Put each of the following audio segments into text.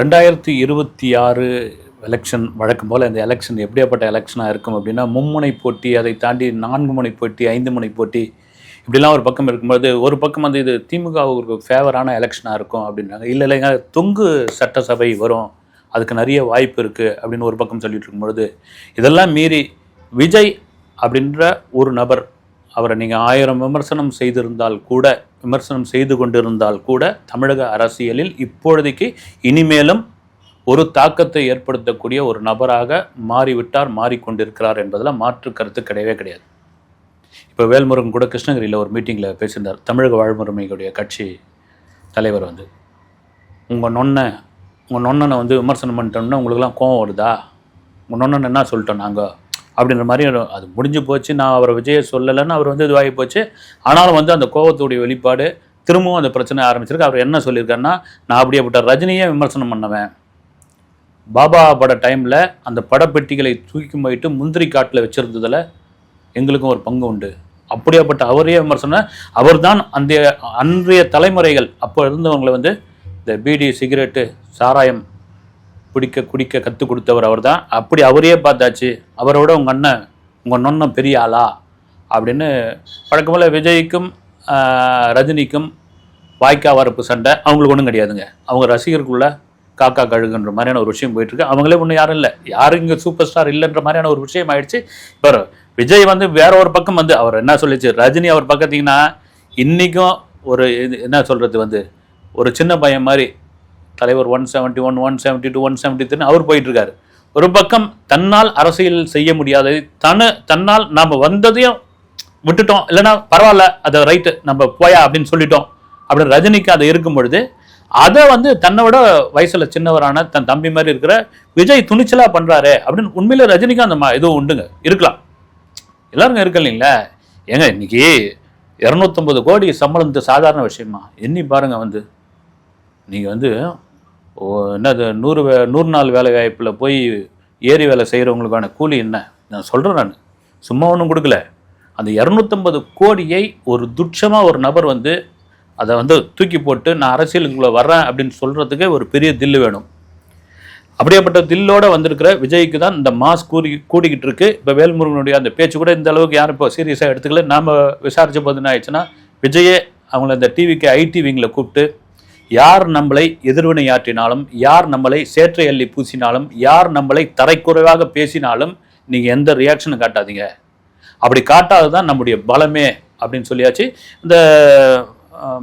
ரெண்டாயிரத்தி இருபத்தி ஆறு எலெக்ஷன் வழக்கம் போல் இந்த எலெக்ஷன் எப்படியாப்பட்ட எலெக்ஷனாக இருக்கும் அப்படின்னா மும்முனை போட்டி அதை தாண்டி நான்கு முனை போட்டி ஐந்து முனை போட்டி இப்படிலாம் ஒரு பக்கம் இருக்கும்போது ஒரு பக்கம் வந்து இது திமுகவுக்கு ஃபேவரான எலெக்ஷனாக இருக்கும் அப்படின்றாங்க. இல்லை இல்லைங்க தொங்கு சட்டசபை வரும் அதுக்கு நிறைய வாய்ப்பு இருக்குது அப்படின்னு ஒரு பக்கம் சொல்லிட்டு இருக்கும்பொழுது இதெல்லாம் மீறி விஜய் அப்படின்ற ஒரு நபர் அவரை நீங்கள் ஆயிரம் விமர்சனம் செய்திருந்தால் கூட விமர்சனம் செய்து கொண்டிருந்தால் கூட தமிழக அரசியலில் இப்பொழுதைக்கு இனிமேலும் ஒரு தாக்கத்தை ஏற்படுத்தக்கூடிய ஒரு நபராக மாறிவிட்டார் மாறிக்கொண்டிருக்கிறார் என்பதில் மாற்று கருத்து கிடையவே கிடையாது. இப்போ வேல்முருகன் கூட கிருஷ்ணகிரியில் ஒரு மீட்டிங்கில் பேசியிருந்தார். தமிழக வாழ்முறைமையுடைய கட்சி தலைவர் வந்து உங்கள் நொன்னை உங்கள் நொண்ணனை வந்து விமர்சனம் பண்ணிட்டோம்னா உங்களுக்குலாம் கோவம் வருதா? உங்கள் நொண்ணன் என்ன சொல்லிட்டோம் நாங்கள் அப்படின்ற மாதிரி அது முடிஞ்சு போச்சு. நான் அவரை விஜயை சொல்லலைன்னு அவர் வந்து இதுவாகி போச்சு. ஆனாலும் வந்து அந்த கோபத்துடைய வெளிப்பாடு திரும்பவும் அந்த பிரச்சனை ஆரம்பிச்சிருக்கு. அவர் என்ன சொல்லியிருக்காருன்னா நான் அப்படியேப்பட்ட ரஜினியே விமர்சனம் பண்ணவேன். பாபா பட டைமில் அந்த படப்பெட்டிகளை தூக்கி போயிட்டு முந்திரி காட்டில் வச்சிருந்ததில் எங்களுக்கும் ஒரு பங்கு உண்டு. அப்படியாப்பட்ட அவரே விமர்சனம் அவர்தான் அந்த அன்றைய தலைமுறைகள் அப்போ இருந்தவங்களை வந்து இந்த பீடி சிகரெட்டு சாராயம் பிடிக்க குடிக்க கற்றுக் கொடுத்தவர் அவர் தான் அப்படி அவரையே பார்த்தாச்சு அவரோட உங்கள் அண்ணன் உங்கள் நொண்ணன் பெரிய ஆளா? அப்படின்னு வழக்கம்போல விஜய்க்கும் ரஜினிக்கும் வாய்க்கா வரப்பு சண்டை அவங்களுக்கு ஒன்றும் கிடையாதுங்க. அவங்க ரசிகருக்குள்ள காக்கா கழுகுன்ற மாதிரியான ஒரு விஷயம் போயிட்டு இருக்கு. அவங்களே ஒன்றும் யாரும் இல்லை. யாரும் இங்கே சூப்பர் ஸ்டார் இல்லைன்ற மாதிரியான ஒரு விஷயம் ஆயிடுச்சு. இப்போ விஜய் வந்து வேற ஒரு பக்கம் வந்து அவர் என்ன சொல்லிச்சு? ரஜினி அவர் பக்கத்தீங்கன்னா இன்றைக்கும் ஒரு இது என்ன சொல்கிறது வந்து ஒரு சின்ன பையன் மாதிரி தலைவர் one seventy one one seventy two one seventy three அவர் போயிட்டுருக்காரு. ஒரு பக்கம் தன்னால் அரசியல் செய்ய முடியாதது தன தன்னால் நாம் வந்ததையும் விட்டுட்டோம். இல்லைன்னா பரவாயில்ல அதை ரைட்டு நம்ம போயா அப்படின்னு சொல்லிட்டோம். அப்படின்னு ரஜினிக்கு அதை இருக்கும் பொழுது அதை வந்து தன்னோட வயசில் சின்னவரான தன் தம்பி மாதிரி இருக்கிற விஜய் துணிச்சலாக பண்ணுறாரு அப்படின்னு உண்மையில ரஜினிக்கும் அந்த மா- இதுவும் உண்டுங்க. இருக்கலாம். எல்லாருங்க இருக்கு இல்லைங்களா? ஏங்க இன்னைக்கு இரநூத்தம்பது கோடி சம்பளம் சாதாரண விஷயமா? எண்ணி பாருங்க வந்து. நீங்கள் வந்து என்னது நூறு வே நூறு நாள் வேலை வாய்ப்பில் போய் ஏரி வேலை செய்கிறவங்களுக்கான கூலி என்ன? நான் சொல்கிறேன் நான். சும்மா ஒன்றும் கொடுக்கல. அந்த இரநூத்தம்பது கோடியை ஒரு துட்சமாக ஒரு நபர் வந்து அதை வந்து தூக்கி போட்டு நான் அரசியலுக்குள்ளே வர்றேன் அப்படின்னு சொல்கிறதுக்கே ஒரு பெரிய தில்லு வேணும். அப்படியேப்பட்ட தில்லோடு வந்திருக்கிற விஜய்க்கு தான் இந்த மாஸ் கூறி கூடிக்கிட்டு இருக்கு. இப்போ வேல்முருகனுடைய அந்த பேச்சு கூட இந்த அளவுக்கு யாரும் இப்போ சீரியஸாக எடுத்துக்கல. நாம விசாரித்த போது என்ன ஆயிடுச்சுன்னா விஜயே அவங்கள அந்த டிவிக்கு ஐடி விங்கில் கூப்பிட்டு யார் நம்மளை எதிர்வினையாற்றினாலும் யார் நம்மளை சேற்றை அள்ளி பூசினாலும் யார் நம்மளை தரைக்குறைவாக பேசினாலும் நீங்கள் எந்த ரியாக்ஷனும் காட்டாதீங்க. அப்படி காட்டாது தான் நம்முடைய பலமே அப்படின்னு சொல்லியாச்சு. இந்த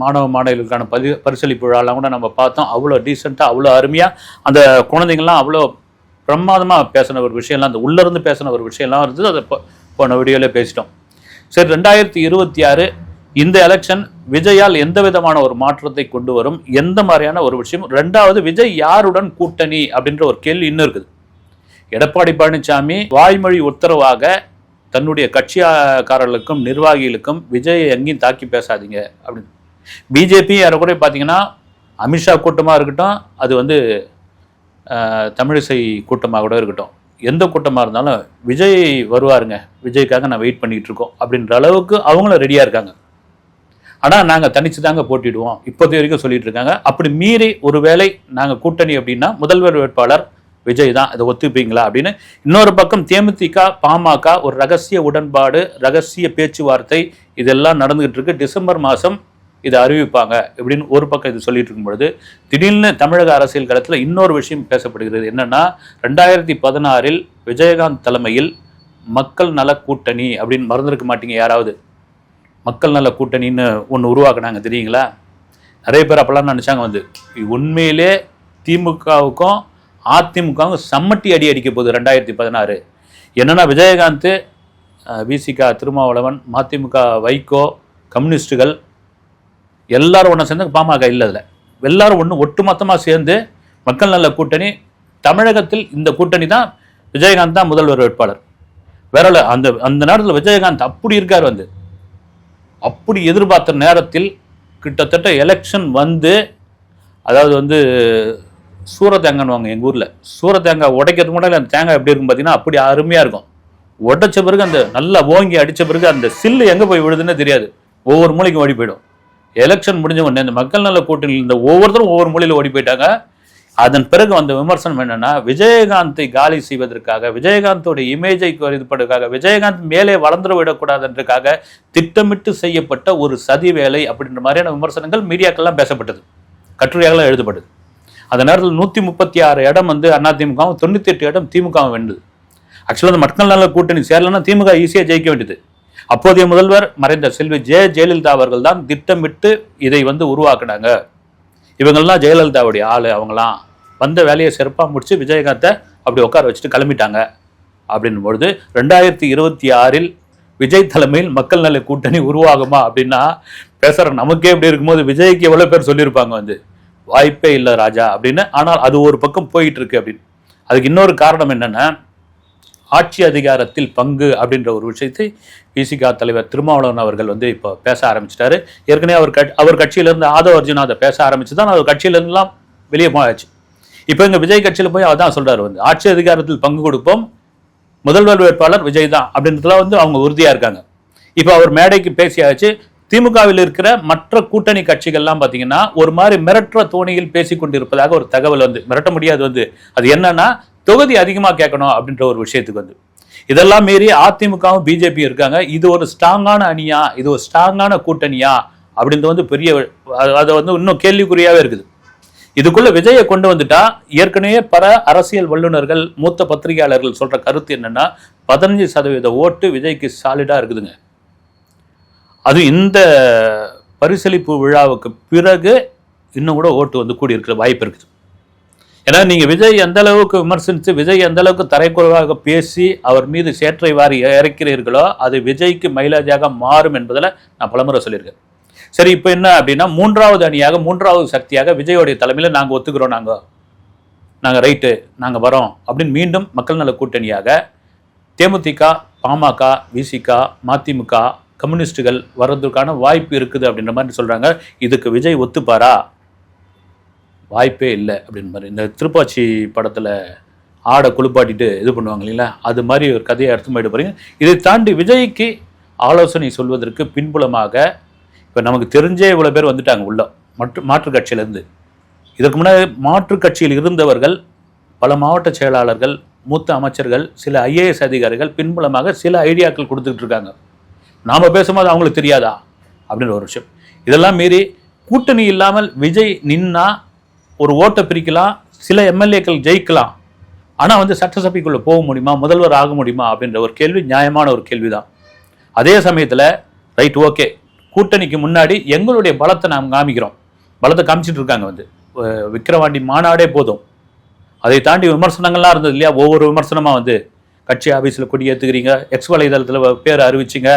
மாணவ மாணவிகளுக்கான பதி பரிசளிப்பு விழாலாம் கூட நம்ம பார்த்தோம். அவ்வளோ டீசெண்டாக அவ்வளோ அருமையாக அந்த குழந்தைங்கள்லாம் அவ்வளோ பிரமாதமாக பேசின ஒரு விஷயம்லாம் அந்த உள்ளேருந்து பேசின ஒரு விஷயம்லாம் இருந்தது. அதை போன வீடியோவில் பேசிட்டோம். சரி ரெண்டாயிரத்தி இருபத்தி ஆறு இந்த எலெக்ஷன் விஜயால் எந்த விதமான ஒரு மாற்றத்தை கொண்டு வரும்? எந்த மாதிரியான ஒரு விஷயம்? ரெண்டாவது விஜய் யாருடன் கூட்டணி? அப்படின்ற ஒரு கேள்வி இன்னும் இருக்குது. எடப்பாடி பழனிசாமி வாய்மொழி உத்தரவாக தன்னுடைய கட்சியாரர்களுக்கும் நிர்வாகிகளுக்கும் விஜயை எங்கேயும் தாக்கி பேசாதீங்க அப்படின்னு. பிஜேபி கூட பார்த்தீங்கன்னா அமித்ஷா கூட்டமாக இருக்கட்டும் அது வந்து தமிழிசை கூட்டமாக கூட இருக்கட்டும். எந்த கூட்டமாக இருந்தாலும் விஜய் வருவாருங்க. விஜய்க்காக நான் வெயிட் பண்ணிகிட்டு இருக்கோம் அப்படின்ற அளவுக்கு அவங்களும் ரெடியாக இருக்காங்க. ஆனால் நாங்கள் தனிச்சு தாங்க போட்டிடுவோம். இப்போதை வரைக்கும் சொல்லிட்டு இருக்காங்க. அப்படி மீறி ஒருவேளை நாங்கள் கூட்டணி அப்படின்னா முதல்வர் வேட்பாளர் விஜய் தான். அதை ஒத்துப்பீங்களா அப்படின்னு இன்னொரு பக்கம் தேமுதிக பாமக ஒரு ரகசிய உடன்பாடு ரகசிய பேச்சுவார்த்தை இதெல்லாம் நடந்துகிட்டு இருக்கு. டிசம்பர் மாதம் இதை அறிவிப்பாங்க இப்படின்னு ஒரு பக்கம் இது சொல்லிட்டு இருக்கும் பொழுது திடீர்னு தமிழக அரசியல் களத்தில் இன்னொரு விஷயம் பேசப்படுகிறது. என்னன்னா ரெண்டாயிரத்தி பதினாறில் விஜயகாந்த் தலைமையில் மக்கள் நல கூட்டணி அப்படின்னு மறந்துருக்க மாட்டீங்க யாராவது? மக்கள் நல கூட்டணின்னு ஒன்று உருவாக்குனாங்க தெரியுங்களா? நிறைய பேர் அப்போல்லாம் நினச்சாங்க வந்து உண்மையிலே திமுகவுக்கும் அதிமுகவுக்கும் சம்மட்டி அடி அடிக்க போகுது ரெண்டாயிரத்தி பதினாறு. என்னன்னா விஜயகாந்த் விசிகா திருமாவளவன் மதிமுக வைகோ கம்யூனிஸ்டுகள் எல்லாரும் ஒன்றா சேர்ந்து பாமக இல்லை அதில். எல்லாரும் ஒன்று ஒட்டுமொத்தமாக சேர்ந்து மக்கள் நல கூட்டணி தமிழகத்தில் இந்த கூட்டணி தான் விஜயகாந்த் தான் முதல்வர் வேட்பாளர். வேற அந்த அந்த நேரத்தில் விஜயகாந்த் அப்படி இருக்கார் வந்து. அப்படி எதிர்பார்த்த நேரத்தில் கிட்டத்தட்ட எலெக்ஷன் வந்து அதாவது வந்து சூர தேங்காய்னுவாங்க எங்கள் ஊரில். சூர தேங்காய் உடைக்கிறதுக்கு முன்னாடி அந்த தேங்காய் எப்படி இருக்கும் பார்த்தீங்கன்னா அப்படி அருமையாக இருக்கும். உடைச்ச பிறகு அந்த நல்லா ஓங்கி அடித்த பிறகு அந்த சில்லு எங்கே போய் விழுதுன்னே தெரியாது. ஒவ்வொரு மூலைக்கும் ஓடி போயிடும். எலெக்ஷன் முடிஞ்ச உடனே இந்த மக்கள் நல கூட்டணியில் இந்த ஒவ்வொருத்தரும் ஒவ்வொரு மூலையில் ஓடி போயிட்டாங்க. அதன் பிறகு வந்த விமர்சனம் என்னன்னா விஜயகாந்தை காலி செய்வதற்காக விஜயகாந்தோட இமேஜை குறைப்பதற்காக விஜயகாந்த் மேலே வளர்ந்து விடக்கூடாதுன்றதுக்காக திட்டமிட்டு செய்யப்பட்ட ஒரு சதி வேலை அப்படின்ற மாதிரியான விமர்சனங்கள் மீடியாக்கள்லாம் பேசப்பட்டது. கட்டுரையாகலாம் எழுதப்படுது அந்த நேரத்தில் நூற்றி முப்பத்தி ஆறு இடம் வந்து அதிமுகவும் தொண்ணூற்றி எட்டு இடம் திமுகவும் வென்றது. ஆக்சுவலாக அந்த மக்கள் நல கூட்டணி சேரலன்னா திமுக ஈஸியாக ஜெயிக்க வேண்டியது. அப்போதைய முதல்வர் மறைந்த செல்வி ஜெய ஜெயலலிதா அவர்கள் தான் திட்டமிட்டு இதை வந்து உருவாக்குனாங்க. இவங்கெல்லாம் ஜெயலலிதாவுடைய ஆள் அவங்களாம் வந்த வேலையை சிறப்பாக முடிச்சு விஜயகாந்தை அப்படி உட்கார வச்சுட்டு கிளம்பிட்டாங்க. அப்படின்னும் பொழுது ரெண்டாயிரத்தி இருபத்தி ஆறில் விஜய் தலைமையில் மக்கள் நல கூட்டணி உருவாகுமா அப்படின்னா பேசுகிற நமக்கே இப்படி இருக்கும்போது விஜய்க்கு எவ்வளோ பேர் சொல்லியிருப்பாங்க வந்து வாய்ப்பே இல்லை ராஜா அப்படின்னு. ஆனால் அது ஒரு பக்கம் போயிட்டு இருக்கு அப்படின்னு. அதுக்கு இன்னொரு காரணம் என்னன்னா ஆட்சி அதிகாரத்தில் பங்கு அப்படின்ற ஒரு விஷயத்தை பிசிகா தலைவர் திருமாவளவன் அவர்கள் வந்து இப்போ பேச ஆரம்பிச்சிட்டாரு. ஏற்கனவே அவர் கட் அவர் கட்சியிலேருந்து ஆதவ அர்ஜுனா அதை பேச ஆரம்பிச்சு தான் அவர் கட்சியிலேருந்துலாம் வெளியே போயாச்சு இப்போ இங்கே விஜய் கட்சியில் போய் அதான் சொல்கிறார் வந்து ஆட்சி அதிகாரத்தில் பங்கு கொடுப்போம் முதல்வர் வேட்பாளர் விஜய் தான் அப்படின்றதுல வந்து அவங்க உறுதியாக இருக்காங்க. இப்போ அவர் மேடைக்கு பேசியாச்சு திமுகவில் இருக்கிற மற்ற கூட்டணி கட்சிகள்லாம் பார்த்தீங்கன்னா ஒரு மாதிரி மிரட்டுற தோணியில் பேசி கொண்டிருப்பதாக ஒரு தகவல் வந்து மிரட்ட முடியாது வந்து. அது என்னன்னா தொகுதி அதிகமாக கேட்கணும் அப்படின்ற ஒரு விஷயத்துக்கு வந்து. இதெல்லாம் மீறி அதிமுகவும் பிஜேபி இருக்காங்க. இது ஒரு ஸ்ட்ராங்கான அணியா இது ஒரு ஸ்ட்ராங்கான கூட்டணியா அப்படின்றது வந்து பெரிய அது- வந்து இன்னும் கேள்விக்குறியாவே இருக்குது. இதுக்குள்ள விஜயை கொண்டு வந்துட்டா ஏற்கனவே பல அரசியல் வல்லுநர்கள் மூத்த பத்திரிகையாளர்கள் சொல்ற கருத்து என்னன்னா பதினஞ்சு சதவீத ஓட்டு விஜய்க்கு சாலிடா இருக்குதுங்க. அது இந்த பரிசளிப்பு விழாவுக்கு பிறகு இன்னும் கூட ஓட்டு வந்து கூடி இருக்கிற வாய்ப்பு இருக்குது. ஏன்னா நீங்க விஜய் எந்த அளவுக்கு விமர்சித்து விஜய் எந்த அளவுக்கு தரைக்குறைவாக பேசி அவர் மீது சேற்றை வாரி இறக்கிறீர்களோ அது விஜய்க்கு மைலேஜாக மாறும் என்பதில் நான் பலமுறை சொல்லியிருக்கேன். சரி இப்போ என்ன அப்படின்னா மூன்றாவது அணியாக மூன்றாவது சக்தியாக விஜயோடைய தலைமையில் நாங்கள் ஒத்துக்கிறோம் நாங்கள் நாங்கள் ரைட்டு நாங்கள் வரோம் அப்படின்னு மீண்டும் மக்கள் நல கூட்டணியாக தேமுதிக பாமக விசிக மதிமுக கம்யூனிஸ்டுகள் வர்றதுக்கான வாய்ப்பு இருக்குது அப்படின்ற மாதிரி சொல்கிறாங்க இதுக்கு விஜய் ஒத்துப்பாரா? வாய்ப்பே இல்லை அப்படின்னு மாதிரி. இந்த திருப்பாச்சி படத்தில் ஆடை குளிப்பாட்டிட்டு இது பண்ணுவாங்க இல்லைங்களா? அது மாதிரி ஒரு கதையை அர்த்தமாயிட்டு போகிறீங்க இதை தாண்டி விஜய்க்கு ஆலோசனை சொல்வதற்கு பின்புலமாக இப்போ நமக்கு தெரிஞ்சே இவ்வளோ பேர் வந்துட்டாங்க உள்ள மற்ற மாற்றுக் கட்சியிலேருந்து. இதற்கு முன்னாடி மாற்றுக் கட்சியில் இருந்தவர்கள் பல மாவட்ட செயலாளர்கள் மூத்த அமைச்சர்கள் சில ஐஏஎஸ் அதிகாரிகள் பின்புலமாக சில ஐடியாக்கள் கொடுத்துட்டு இருக்காங்க. நாம் பேசும்போது அவங்களுக்கு தெரியாதா? அப்படின்னு ஒரு விஷயம். இதெல்லாம் மீறி கூட்டணி இல்லாமல் விஜய் நின்னா ஒரு ஓட்டை பிரிக்கலாம் சில எம்எல்ஏக்கள் ஜெயிக்கலாம். ஆனால் வந்து சட்டசபைக்குள்ளே போக முடியுமா? முதல்வர் ஆக முடியுமா? அப்படின்ற ஒரு கேள்வி நியாயமான ஒரு கேள்விதான். அதே சமயத்தில் ரைட் ஓகே. கூட்டணிக்கு முன்னாடி எங்களுடைய பலத்தை நாம் காமிக்கிறோம். பலத்தை காமிச்சிட்டு இருக்காங்க வந்து விக்கிரவாண்டி மாநாடே போதும். அதை தாண்டி விமர்சனங்கள்லாம் இருந்தது இல்லையா? ஒவ்வொரு விமர்சனமாக வந்து கட்சி ஆஃபீஸில் கொடி ஏற்றுக்கிறீங்க எக்ஸ் வலைதளத்தில் பேர் அறிவிச்சிங்க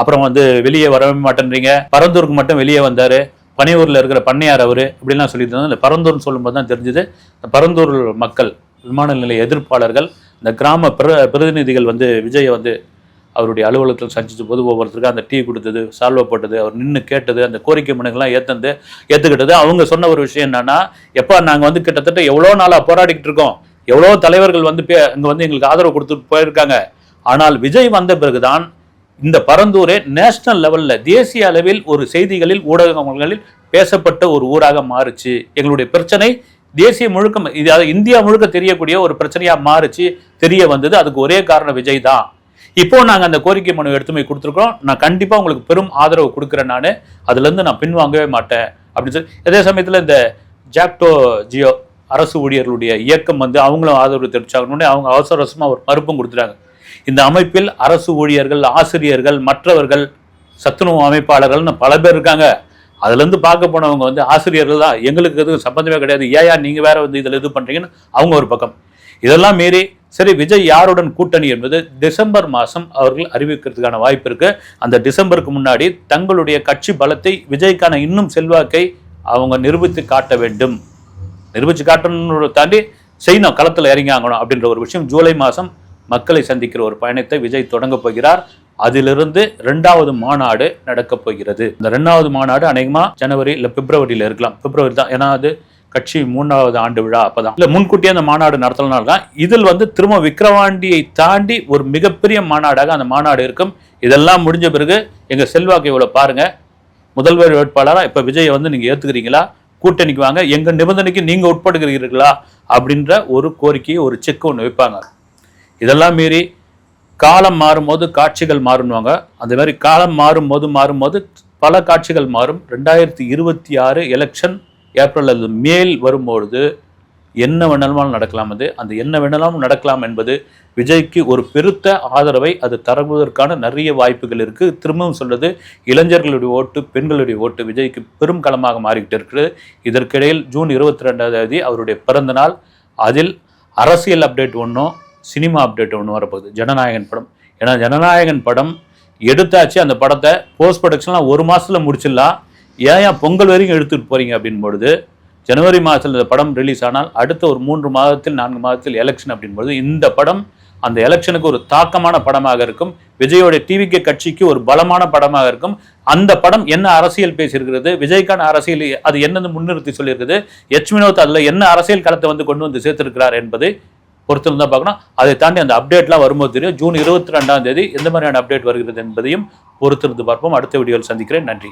அப்புறம் வந்து வெளியே வரவே மாட்டேன்றீங்க பரந்தூருக்கு மட்டும் வெளியே வந்தார் பனையூரில் இருக்கிற பண்ணையார் அவர் இப்படிலாம் சொல்லிட்டு இருந்தாங்க. இந்த பரந்தூர்னு சொல்லும்போது தான் தெரிஞ்சுது இந்த பரந்தூர் மக்கள் விமான நிலைய எதிர்ப்பாளர்கள் இந்த கிராம பிர பிரதிநிதிகள் வந்து விஜயை வந்து அவருடைய அலுவலகத்தில் சந்திச்ச போது ஒவ்வொருத்தருக்கும் அந்த டீ கொடுத்தது சால்வை போட்டது அவர் நின்று கேட்டது அந்த கோரிக்கை மனுக்கெல்லாம் ஏத்தந்து ஏற்றுக்கிட்டது அவங்க சொன்ன ஒரு விஷயம் என்னன்னா எப்போ நாங்கள் வந்து கிட்டத்தட்ட எவ்வளோ நாளாக போராடிக்கிட்டு இருக்கோம். எவ்வளோ தலைவர்கள் வந்து பே- வந்து எங்களுக்கு ஆதரவு கொடுத்துட்டு போயிருக்காங்க. ஆனால் விஜய் வந்த பிறகுதான் இந்த பரந்தூரே நேஷனல் லெவலில் தேசிய அளவில் ஒரு செய்திகளில் ஊடகங்களில் பேசப்பட்ட ஒரு ஊராக மாறுச்சு. எங்களுடைய பிரச்சனை தேசிய முழுக்க இந்தியா முழுக்க தெரியக்கூடிய ஒரு பிரச்சனையாக மாறுச்சு தெரிய வந்தது. அதுக்கு ஒரே காரணம் விஜய் தான். இப்போ நாங்கள் அந்த கோரிக்கை மனு எடுத்து போய் கொடுத்துருக்கோம் நான் கண்டிப்பாக உங்களுக்கு பெரும் ஆதரவு கொடுக்குறேன் நான். அதுலேருந்து நான் பின்வாங்கவே மாட்டேன். அப்படின்னு சொல்லி அதே சமயத்தில் இந்த ஜாக்டோ ஜியோ அரசு ஊழியர்களுடைய இயக்கம் வந்து அவங்களும் ஆதரவு தெரிவிச்சாங்கன்னு அவங்க அவசர அவசரமா ஒரு மறுப்பும் கொடுத்துட்டாங்க. இந்த அமைப்பில் அரசு ஊழியர்கள் ஆசிரியர்கள் மற்றவர்கள் சத்துணவு அமைப்பாளர்கள்னு பல பேர் இருக்காங்க. அதுலேருந்து பார்க்க போனவங்க வந்து ஆசிரியர்கள் தான். எங்களுக்கு எதுவும் சம்பந்தமே கிடையாது. ஏயா நீங்கள் வேற வந்து இதில் இது பண்ணுறீங்கன்னு அவங்க ஒரு பக்கம். இதெல்லாம் மீறி சரி விஜய் யாருடன் கூட்டணி என்பது டிசம்பர் மாதம் அவர்கள் அறிவிக்கிறதுக்கான வாய்ப்பு இருக்குது அந்த டிசம்பருக்கு முன்னாடி தங்களுடைய கட்சி பலத்தை விஜய்க்கான இன்னும் செல்வாக்கை அவங்க நிரூபித்து காட்ட வேண்டும். நிரூபித்து காட்டணுன்றதை தாண்டி செய்யணும் களத்தில் இறங்கி ஆகணும் அப்படின்ற ஒரு விஷயம் ஜூலை மாதம் மக்களை சந்திக்கிற ஒரு பயணத்தை விஜய் தொடங்க போகிறார். அதிலிருந்து ரெண்டாவது மாநாடு நடக்கப் போகிறது. இந்த ரெண்டாவது மாநாடு அநேகமாக ஜனவரி இல்லை பிப்ரவரியில் இருக்கலாம். பிப்ரவரி தான். ஏன்னா அது கட்சி மூணாவது ஆண்டு விழா அப்பதான். இல்ல முன்கூட்டியே அந்த மாநாடு நடத்தலனால தான் இதில் வந்து திரும்ப விக்கிரவாண்டியை தாண்டி ஒரு மிகப்பெரிய மாநாடாக அந்த மாநாடு இருக்கும். இதெல்லாம் முடிஞ்ச பிறகு எங்க செல்வாக்கு இவ்வளவு பாருங்க. முதல்வர் வேட்பாளரா இப்ப விஜயை வந்து நீங்க ஏத்துக்கிறீங்களா? கூட்டணிக்கு வாங்க. எங்க நிபந்தனைக்கு நீங்க உட்படுகிறீர்களா அப்படின்ற ஒரு கோரிக்கையை ஒரு செக் ஒன்று வைப்பாங்க. இதெல்லாம் மீறி காலம் மாறும்போது காட்சிகள் மாறும்வாங்க அந்த மாதிரி காலம் மாறும்போது மாறும்போது பல காட்சிகள் மாறும். ரெண்டாயிரத்தி இருபத்தி ஆறு எலெக்ஷன் ஏப்ரல் அல்லது மேல் வரும்பொழுது என்ன வேணாலும் நடக்கலாம் அது. அந்த என்ன வேணாலும் நடக்கலாம் என்பது விஜய்க்கு ஒரு பெருத்த ஆதரவை அது தருவதற்கான நிறைய வாய்ப்புகள் இருக்குது திரும்பவும் சொல்றது இளைஞர்களுடைய ஓட்டு பெண்களுடைய ஓட்டு விஜய்க்கு பெரும் களமாக மாறிக்கிட்டு இருக்கிறது. இதற்கிடையில் ஜூன் இருபத்தி ரெண்டாம் தேதி அவருடைய பிறந்த நாள். அதில் அரசியல் அப்டேட் ஒன்றும் சினிமா அப்டேட் ஒன்று வரப்போகுது. ஜனநாயகன் படம். ஏன்னா ஜனநாயகன் படம் எடுத்தாச்சு. அந்த படத்தை போஸ்ட் ப்ரொடக்ஷன்லாம் ஒரு மாதத்தில் முடிச்சிடலாம். ஏன் ஏன் பொங்கல் வரைக்கும் எடுத்துகிட்டு போகிறீங்க அப்படின்பொழுது ஜனவரி மாதத்தில் இந்த படம் ரிலீஸ் ஆனால் அடுத்த ஒரு மூன்று மாதத்தில் நான்கு மாதத்தில் எலெக்ஷன் அப்படின்பொழுது இந்த படம் அந்த எலெக்ஷனுக்கு ஒரு தாக்கமான படமாக இருக்கும். விஜயோடைய டிவிகே கட்சிக்கு ஒரு பலமான படமாக இருக்கும். அந்த படம் என்ன அரசியல் பேசியிருக்கிறது? விஜய்க்கான அரசியல் அது என்னென்னு முன்னிறுத்தி சொல்லியிருக்குது. எச் வினோத் அதில் என்ன அரசியல் களத்தை வந்து கொண்டு வந்து சேர்த்திருக்கிறார் என்பது பொறுத்திருந்தா பார்க்கணும். அதை தாண்டி அந்த அப்டேட்லாம் வரும்போது தெரியும். ஜூன் இருபத்தி ரெண்டாம் தேதி எந்த மாதிரியான அப்டேட் வருகிறது என்பதையும் பொறுத்திருந்து பார்ப்போம். அடுத்த வீடியோவில் சந்திக்கிறேன். நன்றி.